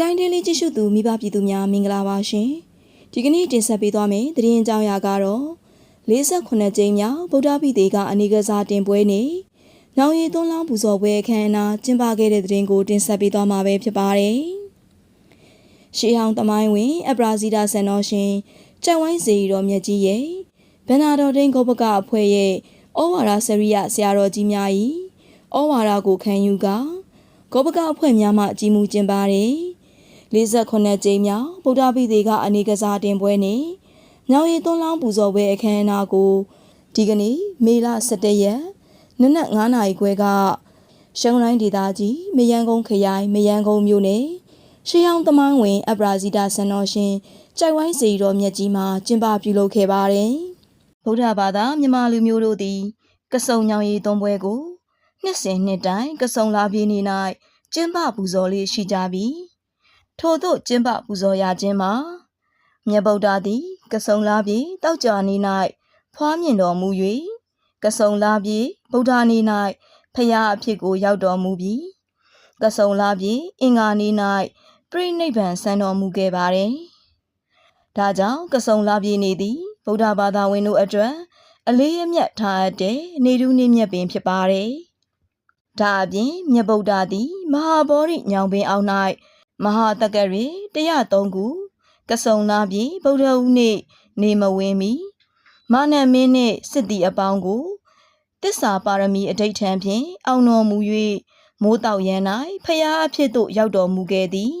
Sky Daily ကြည့်ရှုသူမိဘပြည်သူများမင်္ဂလာပါရှင်ဒီကနေ့တင်ဆက်ပေးသွားမယ့်သတင်းအကြောင်းအရာကတော့58ကြိမ်မြောက်ဗုဒ္ဓဘိသေကအနိကစားတင်ပွဲနေ့ညောင်ရည်သွန်းလောင်းပူဇော်ပွဲအခမ်းအနားကျင်းပခဲ့တဲ့သတင်းကိုတင်ဆက်ပေးသွားမှာပဲဖြစ်ပါတယ်ရှေးဟောင်းသမိုင်းဝင်အပရာဇီတာဆန်တော်ရှင်ကြက်ဝိုင်းစီတော်မြတ်ကြီးရဲ့ဘန္နာတော်ဒိန်ဂုတ်ပကအဖွဲ့ရဲ့ဩဝါဒစရိယဆရာတော်ကြီးများ၏ဩဝါဒကိုခံယူကာဂုတ်ပကအဖွဲ့များမှကြီးမှုကျင်းပါတယ် 48ကြိမ်မြောက်ဗုဒ္ဓဘိသေကအနေကစားတင်ပွဲနေ့ညောင်ရည်သွန်းလောင်းပူဇော်ပွဲအခမ်းအနားကိုဒီကနေ့မေလ17ရက်နနက်9နာရီခွဲကရှုံတိုင်းဒေသကြီးမယန်းကုန်းခရိုင်မယန်းကုန်းမြို့နယ်ရှေးဟောင်းသမိုင်းဝင်အပရာဇီတာဆန်တော်ရှင်ကြိုက်ဝိုင်းစီတော်မြတ်ကြီးမှာကျင်းပပြုလုပ်ခဲ့ပါတယ်ဗုဒ္ဓဘာသာမြန်မာလူမျိုးတို့သည်ကစုံညောင်ရည်သွန်းပွဲကိုနှစ်စဉ်နှစ်တိုင်းကစုံလာပြည်နေ၌ကျင်းပပူဇော်လေးရှိကြပြီး ထို့သို့ကျင်းပပူဇော်ရခြင်းမှာမြတ်ဗုဒ္ဓသည်ကစုံလာပြည်တောက်ကြနေ၌ဖွားမြင်တော်မူ၍ကစုံလာပြည်ဗုဒ္ဓနေ၌ဖရာအဖြစ်ကိုရောက်တော်မူပြီးကစုံလာပြည်အင်္ဂါနေ၌ပြိဋိဘံဆန်းတော်မူခဲ့ပါသည်။ဒါကြောင့်ကစုံလာပြည်နေသည်ဗုဒ္ဓဘာသာဝင်တို့အတွက်အလေးအမြတ်ထားအပ်တဲ့နေထူးနေမြတ်ပင်ဖြစ်ပါတယ်။ဒါအပြင်မြတ်ဗုဒ္ဓသည်မဟာဗောဓိညောင်ပင်အောင်၌ မဟာတက္ကရီ103ခုကစုံလာပြည်ဗုဒ္ဓဦးနေ့နေမဝင်းမီမာနမင်းနှင့်စစ်တီအပေါင်းကိုတစ္ဆာပါရမီအဋိဋ္ဌံဖြင့်အောင်တော်မူ၍မိုးတောက်ရန်၌ဖရာအဖြစ်သို့ရောက်တော်မူခဲ့သည်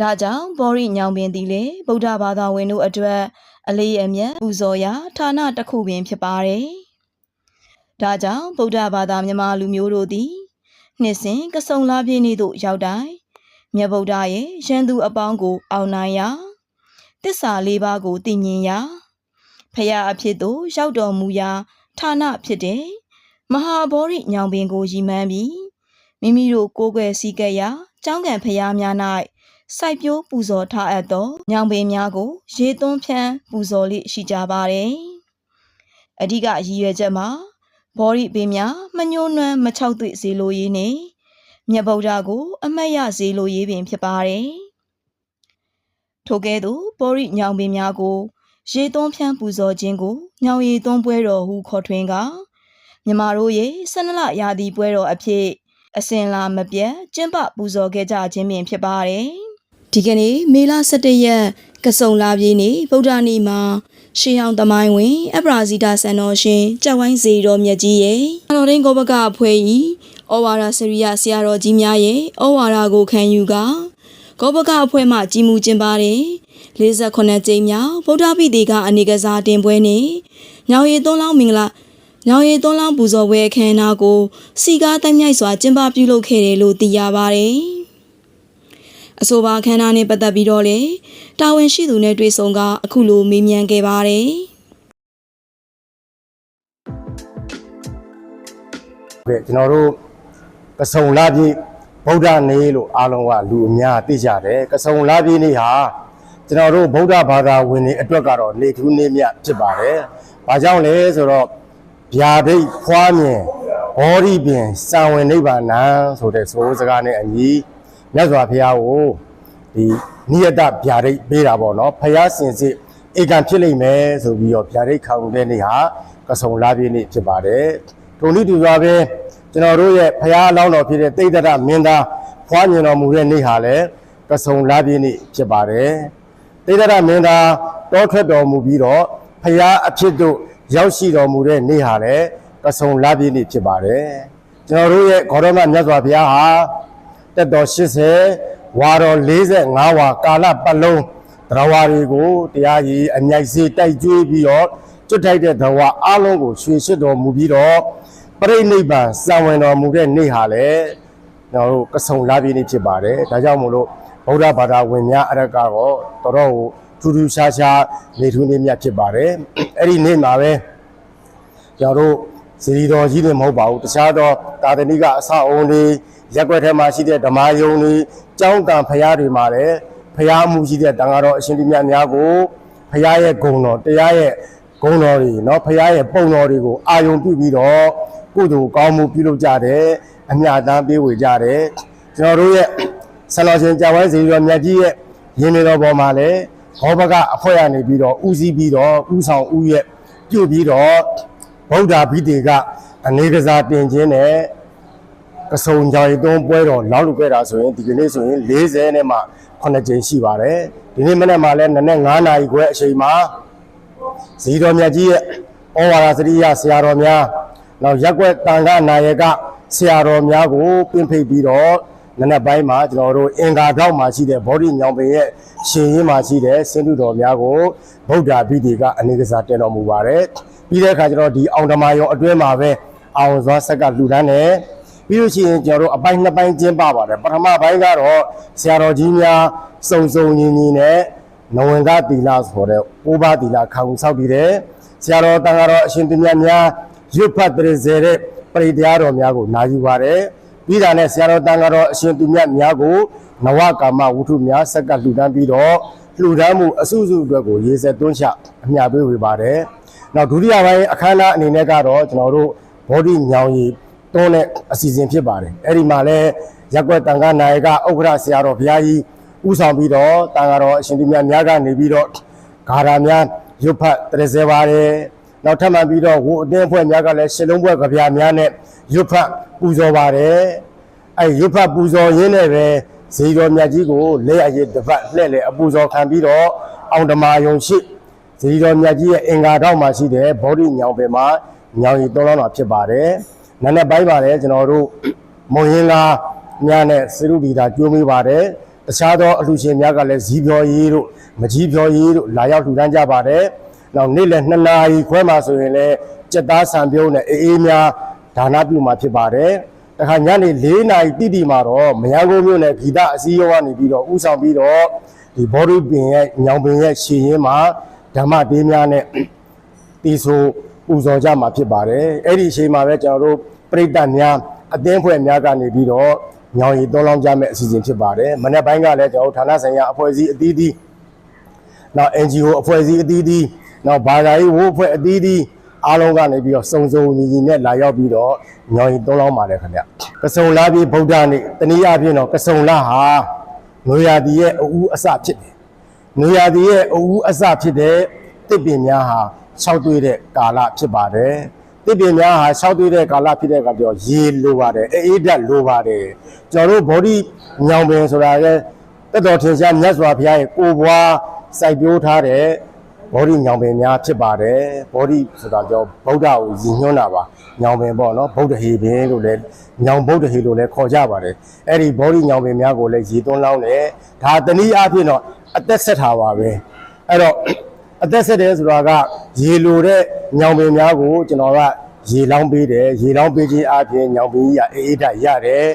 ဒါကြောင့်ဗောရိညောင်ပင်သည်လည်းဗုဒ္ဓဘာသာဝင်တို့အတွက်အလေးအမြတ်ပူဇော်ရာဌာနတစ်ခုပင်ဖြစ်ပါတယ်ဒါကြောင့်ဗုဒ္ဓဘာသာမြန်မာလူမျိုးတို့သည်နှစ်စဉ်ကစုံလာပြည့်နေ့သို့ရောက်တိုင်း မြတ်ဗုဒ္ဓရဲ့ရန်သူအပေါင်းကို အောင်နိုင်ရာတစ္ဆာလေးပါးကိုသိမြင်ရာဖရာအဖြစ်သို့ရောက်တော်မူရာဌာနဖြစ်တဲ့မဟာဗောဓိညောင်ပင်ကိုရည်မှန်းပြီးမိမိတို့ကိုးကွယ်စည်းကပ်ရာကျောင်းကံဖရာများ၌စိုက်ပျိုးပူဇော်ထားအပ်သောညောင်ပင်များကို ရေသွန်းဖြန်းပူဇော်လိရှိကြပါတယ်။အဓိကရည်ရွယ်ချက်မှာဘောဓိပင်များမညှိုးနွမ်းမချောက်သွေ့စေလိုရေးနဲ့ မြတ်ဗုဒ္ဓကို အမတ်ရစေလိုရေးပင်ဖြစ်ပါတယ်။ထိုကဲ့သို့ဘောဓိညောင်ပင်များကိုရေသွန်းဖြန်းပူဇော်ခြင်းကိုညောင်ရည်သွန်းပွဲတော်ဟုခေါ်ထွင်းကမြမတို့ရဲ့ဆန္ဒလရာသီပွဲတော်အဖြစ်အစဉ်လာမပြတ်ကျင်းပပူဇော်ခဲ့ကြခြင်းပင်ဖြစ်ပါတယ်။ဒီကနေ့မေလ17ရက်ကစုံလာပြည်နေ့ဗုဒ္ဓနေ့မှာ ရှေးဟောင်းသမိုင်းဝင်အပရာဇီတာဆန်တော်ရှင်ကြက်ဝိုင်းစီတော်မြတ်ကြီးရဲ့အတော်ရင်းကောဘကအဖွဲ့ဤဩဝါဒစရိယဆရာတော်ကြီးများရဲ့ဩဝါဒကိုခံယူကာကောဘကအဖွဲ့မှကြီးမှုကျင်းပတဲ့58ကြိမ်မြောက်ဗုဒ္ဓပိတိကအနိကစားတင်ပွဲနေ့ညောင်ရည်သွန်းလောင်းမင်္ဂလာညောင်ရည်သွန်းလောင်းပူဇော်ပွဲအခမ်းအနားကိုစီကားတိုက်မြိုက်စွာကျင်းပပြုလုပ်ခဲ့တယ်လို့သိရပါတယ်။ အဆိုပါအခမ်းအနားနဲ့ပတ်သက်ပြီးတော့လေတာဝန်ရှိသူနဲ့တွေ့ဆုံကအခုလိုမေးမြန်းခဲ့ပါတယ်။ကဲကျွန်တော်တို့ကစုံလာပြည်ဗုဒ္ဓနေ့လို့အားလုံးကလူအများသိကြတယ်ကစုံလာပြည်နေ့ဟာကျွန်တော်တို့ဗုဒ္ဓဘာသာဝင်တွေအတွက်ကတော့နေထူးနေ့မြတ်ဖြစ်ပါတယ်။ဘာကြောင့်လဲဆိုတော့ဗျာဒိတ်ဖွားမြင်ဘောဓိပင်စံဝင်နိဗ္ဗာန်ဆိုတဲ့ဆိုစကားနဲ့အညီ မြတ်စွာဘုရားကိုဒီနိယတဗျာဒိတ်ပေးတာပေါ့နော်။ဘုရားစင်စစ်ဧကံဖြစ်လိမ့်မယ်ဆိုပြီးတော့ဗျာဒိတ်ခံတဲ့နေ့ဟာကစုံလာပြည်နေ့ဖြစ်ပါတယ်။ထိုနည်းတူစွာပဲကျွန်တော်တို့ရဲ့ဘုရားအလောင်းတော်ဖြစ်တဲ့တိဋ္ဌရမင်းသားဖွားမြင်တော်မူတဲ့နေ့ဟာလည်းကစုံလာပြည်နေ့ဖြစ်ပါတယ်။တိဋ္ဌရမင်းသားတောထွက်တော်မူပြီးတော့ဖရာအဖြစ်တို့ရောက်ရှိတော်မူတဲ့နေ့ဟာလည်းကဆုံလပြည့်နေ့ဖြစ်ပါတယ်ကျွန်တော်တို့ရဲ့ဂေါရမမြတ်စွာဘုရားဟာ တက်တော်80ဝါတော်45ဝါကာလပတ်လုံးတရားဝါတွေကိုတရားကြီးအမြိုက်စေးတိုက်ကျွေးပြီးတော့ကျွတ်ထိုက်တဲ့သဝအလုံးကိုရွှေရှိတော်မူပြီးတော့ပြိဋိဘံစံဝင်တော်မူတဲ့နေ့ဟာလည်းကျွန်တော်တို့ကဆုံလပြည့်နေ့ဖြစ်ပါတယ်ဒါကြောင့်မို့လို့ဗုဒ္ဓဘာသာဝင်များအရကတော့တော်တော်ကိုထူးထူးခြားခြားနေထူးနေမြတ်ဖြစ်ပါတယ်အဲ့ဒီနေ့မှာပဲကျွန်တော်တို့ ဇီတော်ကြီးတွေမဟုတ်ပါဘူးတခြားသောတာသနိကအဆောက်အုံတွေရက်ွက်ထဲမှာရှိတဲ့ဓမ္မယုံတွေကျောင်းကံဖရားတွေမှာလည်းဖရားမှုရှိတဲ့တန်ဃာတော်အရှင်ဒီမြတ်များကိုဖရားရဲ့ဂုဏ်တော်တရားရဲ့ဂုဏ်တော်တွေเนาะဖရားရဲ့ပုံတော်တွေကိုအာယုံပြုပြီးတော့ကုသိုလ်ကောင်းမှုပြုလုပ်ကြတယ်အမြတ်တမ်းပေးဝေကြတယ်ကျွန်တော်တို့ရဲ့ ဆလောရှင်ကြာဝိုင်းစီတော်မြတ်ကြီးရဲ့ရင်းနေတော်ပေါ်မှာလည်းဘောဘကအဖွဲ့ရနေပြီးတော့ဥစည်းပြီးတော့ဥဆောင်ဥရဲ့ပြုတ်ပြီးတော့ ဗုဒ္ဓဘိတေကအနေကစားတင်ခြင်းနဲ့ကစုံကြောင်ရီသုံးပွဲတော်လောက်လူခဲ့တာဆိုရင်ဒီကနေ့ဆိုရင်40နဲ့မှ9ကြိမ်ရှိပါတယ်ဒီနေ့မနေ့မှလည်းနနက်9နာရီခွဲအချိန်မှာဇီတော်မြတ်ကြီးရဲ့ဩဝါဒစရိယဆရာတော်များနောက်ရက်ွက်တန်ခါနာယကဆရာတော်များကိုပြင့်ဖိတ်ပြီးတော့နနက်ပိုင်းမှာကျွန်တော်တို့အင်္ဂါတော့မှာရှိတဲ့ဗောဓိညောင်ပင်ရဲ့ရှင်ရင်းမှာရှိတဲ့စင်တုတော်များကိုဗုဒ္ဓဘိတိကအနေကစားတင်တော်မူပါတယ် ပြီးတဲ့အခါကျတော့ဒီအောင်ဓမ္မယောအတွဲမှာပဲအောင်စွာဆက်ကလှူဒန်းတယ်ပြီးလို့ရှိရင်ကျွန်တော်တို့အပိုင်းနှစ်ပိုင်းကျင်းပပါတယ်ပထမပိုင်းကတော့ဆရာတော်ကြီးများစုံစုံညီညီနဲ့နဝင်ကတီလာဆိုတဲ့အိုးဘာတီလာခံဆောက်တည်တယ်ဆရာတော်တန်ဃာတော်အရှင်သူမြတ်များရွတ်ဖတ်တရစေတဲ့ပရိတရားတော်များကိုနာယူပါတယ်ပြီးတာနဲ့ဆရာတော်တန်ဃာတော်အရှင်သူမြတ်များကိုနဝကာမဝုထုများဆက်ကလှူဒန်းပြီးတော့လှူဒန်းမှုအစုစုအတွက်ကိုရေစက်သွန်းချအမြပေးဝေပါတယ် နောက်ဒုတိယပိုင်းအခမ်းအနားအနေနဲ့ကတော့ကျွန်တော်တို့ဘောဓိညောင်ရီတွန်းတဲ့အစီအစဉ်ဖြစ်ပါတယ်အဲ့ဒီမှာလဲရက်ွက်တန်ခါနာယကဥက္ကဋ္ဌဆရာတော်ဘုရားကြီးဥဆောင်ပြီးတော့တန်ဃာတော်အရှင်သူမြတ်များကနေပြီးတော့ဂါရာများရွတ်ဖတ်တရစေပါတယ်နောက်ထပ်မှပြီးတော့ဝအတင်းအဖွဲ့များကလည်းရှစ်လုံးဘွဲ့ကြပြာများနဲ့ရွတ်ဖတ်ပူဇော်ပါတယ်အဲရွတ်ဖတ်ပူဇော်ရင်းနဲ့ပဲဇေတော်မြတ်ကြီးကိုလက်အရည်တစ်ဖက်လှည့်လေအပူဇော်ခံပြီးတော့အောင်ဓမ္မယုံရှိ ဇေတော်မြတ်ကြီးရဲ့အင်္ဂါတော့မှာရှိတဲ့ဗောဓိညောင်ပင်မှာညောင်ရီသုံးလောင်းတာဖြစ်ပါတယ်နည်းနည်းပိုင်းပါတယ်ကျွန်တော်တို့မုံရင်းလားများနဲ့စေရုဒီတာကြိုးမိပါတယ်တခြားသောအလှရှင်များကလည်းဇီးပြောရေးတို့မကြီးပြောရေးတို့လာရောက်လှူဒန်းကြပါတယ်။နောက်နေ့လယ်2နာရီခွဲမှဆိုရင်လည်းစက်သားဆံပြုံးနဲ့အေးအေးများဒါနပြုမှာဖြစ်ပါတယ်။တခါညနေ4နာရီတိတိမှာတော့မရန်ကုန်မြို့နယ်ဂီတအစည်းအဝေးကနေပြီးတော့ဥဆောင်ပြီးတော့ဒီဘောဓုပင်ရဲ့ညောင်ပင်ရဲ့ရှင်ရင်းမှာ ဓမ္မတေးများနဲ့တီဆိုပူဇော်ကြမှာဖြစ်ပါတယ်အဲ့ဒီအချိန်မှာပဲကျွန်တော်တို့ပြိတ္တများအသင်းဖွဲ့များကနေပြီးတော့ညောင်ရီသွန်းလောင်းကြမဲ့အစီအစဉ်ဖြစ်ပါတယ်မနေ့ပိုင်းကလည်းကျွန်တော်တို့ဌာနဆိုင်ရာအဖွဲ့အစည်းအသီးသီးနောက် NGO အဖွဲ့အစည်းအသီးသီးနောက်ဘာသာရေးဝိုးအဖွဲ့အသီးသီးအားလုံးကနေပြီးတော့စုံစုံညီညီနဲ့လာရောက်ပြီးတော့ညောင်ရီသွန်းလောင်းပါတယ်ခင်ဗျကစုံလာပြီးဗုဒ္ဓနေ့တနည်းအားဖြင့်တော့ကစုံလာဟာနွေရာသီရဲ့အဦးအစဖြစ်တယ် နေရာဒီရဲ့အဦးအစဖြစ်တဲ့တစ်ပင်များဟာ၆တွေ့တဲ့ကာလဖြစ်ပါတယ်တစ်ပင်များဟာ၆တွေ့တဲ့ကာလဖြစ်တဲ့ကပြောရေလိုပါတယ်အေးဓာတ်လိုပါတယ်ကျွန်တော်တို့ဘောဓိညောင်ပင်ဆိုတာလေတက်တော်ထင်ရှားမြတ်စွာဘုရားရဲ့ကိုယ်ပွားစိုက်ပျိုးထားတဲ့ဘောဓိညောင်ပင်များဖြစ်ပါတယ်ဘောဓိဆိုတာပြောဗုဒ္ဓကိုရည်ညွှန်းတာပါညောင်ပင်ပေါ့နော်ဗုဒ္ဓဟေပင်လို့လည်းညောင်ဗုဒ္ဓဟေလို့လည်းခေါ်ကြပါတယ်အဲ့ဒီဘောဓိညောင်ပင်များကိုလည်းရည်သွန်းလောင်းတယ်ဒါတနည်းအားဖြင့်တော့ အသက်ဆက်တာပါပဲအဲ့တော့အသက်ဆက်တယ်ဆိုတာကရေလိုတဲ့ညောင်ပင်များကိုကျွန်တော်ကရေလောင်းပေးတယ်ရေလောင်းပေးခြင်းအပြင်ညောင်ပင်ကြီးကအေးအေးဓာတ်ရတယ်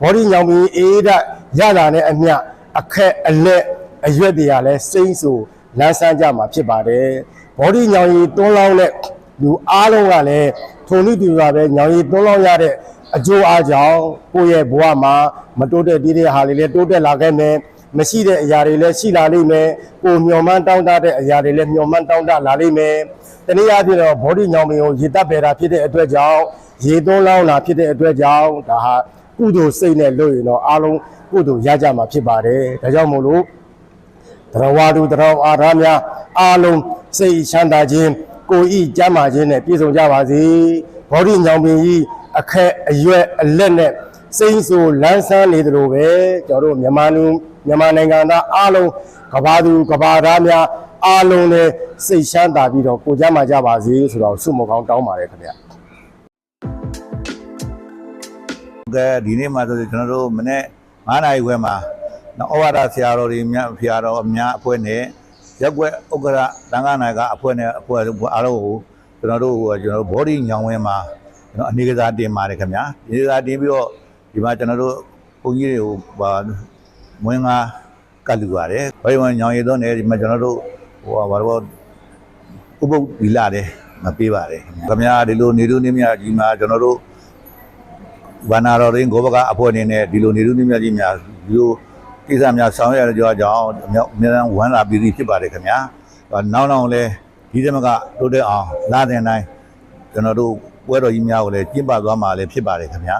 ဘောဓိညောင်ပင်အေးအေးဓာတ်ရတာနဲ့အမျှအခက်အလက်အရွက်တွေကလည်းစိမ့်ဆူလန်းဆန်းကြမှာဖြစ်ပါတယ်ဘောဓိညောင်ရီတွန်းလောင်းတဲ့လူအားလုံးကလည်းထုံလိတူတာပဲညောင်ရီတွန်းလောင်းရတဲ့အကျိုးအားကြောင့်ကိုယ့်ရဲ့ဘဝမှာမတိုးတက်တည်တဲ့ဟာတွေလည်းတိုးတက်လာခဲ့မယ် မရှိတဲ့အရာတွေလည်းရှိလာလိမ့်မယ်။ကိုမျော်မှန်းတောင်းတတဲ့အရာတွေလည်းမျော်မှန်းတောင်းတလာလိမ့်မယ်။တနည်းအားဖြင့်တော့ဘောဓိညောင်ပင်ကိုရေတပ်ပေတာဖြစ်တဲ့အတွက်ကြောင့်ရေသွန်းလောင်းလာဖြစ်တဲ့အတွက်ကြောင့်ဒါဟာကုသိုလ်စိတ်နဲ့လို့ရင်တော့အားလုံးကုသိုလ်ရကြမှာဖြစ်ပါတယ်။ဒါကြောင့်မို့လို့တရဝါဒုတရဝါဒများအားလုံးစိတ်ချမ်းသာခြင်းကိုယ်ဤကျမ်းမာခြင်းနဲ့ပြည့်စုံကြပါစေ။ဘောဓိညောင်ပင်ကြီးအခက်အရွက်အလက်နဲ့ စိမ့်ဆိုလန်းဆန်းနေသလိုပဲကျွန်တော်တို့မြန်မာလူမြန်မာနိုင်ငံသားအားလုံးကဘာသူကဘာသားများအားလုံးလည်းစိတ်ချမ်းသာပြီးတော့ကိုကြမ်းမာကြပါစေဆိုတော့ဆုမကောင်းတောင်းပါတယ်ခင်ဗျာကဲဒီနေ့မှာဆိုကျွန်တော်တို့မနေ့9နာရီခွဲမှာနော်ဩဝါဒဆရာတော်တွေများဆရာတော်အများအဖွဲ့နဲ့ရက်ွက်ဥက္ကရာတန်ခါနာကအဖွဲ့နဲ့အဖွဲ့အားလုံးကိုကျွန်တော်တို့ဟိုကျွန်တော်တို့ဘောဓိညောင်ဝင်းမှာကျွန်တော်အနေကစားတင်ပါတယ်ခင်ဗျာအနေကစားတင်ပြီးတော့ ဒီမှာကျွန်တော်တို့ဘုန်းကြီးတွေကိုဟာမွင်းငါကတ်လူပါတယ်ဘောဓိညောင်ရည်တော့နေဒီမှာကျွန်တော်တို့ဟိုဟာဘာလို့ဥပုပ်ဒီလာတယ်မပေးပါတယ်ခင်ဗျာဒီလိုနေလူနေမြကြီးမှာကျွန်တော်တို့ဘာနာတော်ရင်းဂောဘကအဖွဲအနေနဲ့ဒီလိုနေလူနေမြကြီးများဒီလိုကိစ္စများဆောင်ရွက်ရကြကြောင်းအများအများဝမ်းလာပြီးဖြစ်ပါတယ်ခင်ဗျာနောက်နောက်လည်းဒီသမကတိုးတက်အောင်လာတဲ့တိုင်းကျွန်တော်တို့ပွဲတော်ကြီးများကိုလည်းကျင်းပသွားမှာလည်းဖြစ်ပါတယ်ခင်ဗျာ